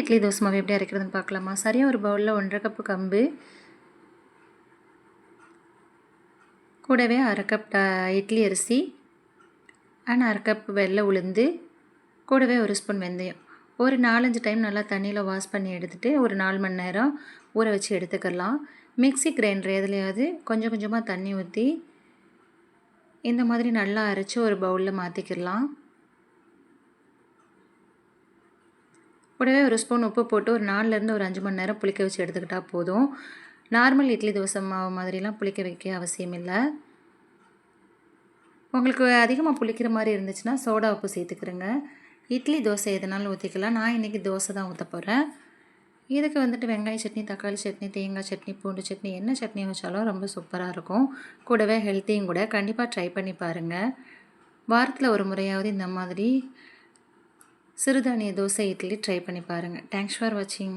இட்லி தோசை மாவு எப்படி அரைக்கிறதுன்னு பார்க்கலாமா? சரியாக ஒரு பவுலில் ஒன்றரை கப்பு கம்பு. கூடவே அரை கப் இட்லி அரிசி. அண்ட் அரை கப் வெள்ளை உளுந்து. கூடவே ஒரு ஸ்பூன் வெந்தயம். ஒரு நாலஞ்சு டைம் நல்லா தண்ணியில் வாஷ் பண்ணி எடுத்துகிட்டு ஒரு நாலு மணி நேரம் ஊற வச்சு எடுத்துக்கலாம். மிக்சி கிரைண்டர் எதுலையாவது கொஞ்சம் கொஞ்சமாக தண்ணி ஊற்றி இந்த மாதிரி நல்லா அரைச்சி ஒரு பவுலில் மாற்றிக்கிடலாம் கூடவே ஒரு ஸ்பூன் உப்பு போட்டு ஒரு நாலுலேருந்து ஒரு அஞ்சு மணி நேரம் புளிக்க வச்சு எடுத்துக்கிட்டால் போதும். நார்மல் இட்லி தோசை மாவு மாதிரிலாம் புளிக்க வைக்க அவசியம் இல்லை. உங்களுக்கு அதிகமாக புளிக்கிற மாதிரி இருந்துச்சுன்னா சோடா உப்பு சேர்த்துக்கிறேங்க. இட்லி தோசை எதுனாலும் ஊற்றிக்கலாம் நான் இன்றைக்கி தோசை தான் ஊற்ற போகிறேன் இதுக்கு வந்துட்டு வெங்காய சட்னி தக்காளி சட்னி தேங்காய் சட்னி பூண்டு சட்னி என்ன சட்னி வச்சாலும் ரொம்ப சூப்பராக இருக்கும். கூடவே ஹெல்த்தியும் கூட கண்டிப்பாக ட்ரை பண்ணி பாருங்கள் வாரத்தில் ஒரு முறையாவது இந்த மாதிரி சிறுதானிய தோசை இட்லி ட்ரை பண்ணி பாருங்கள் தேங்க்ஸ் ஃபார் வாட்சிங்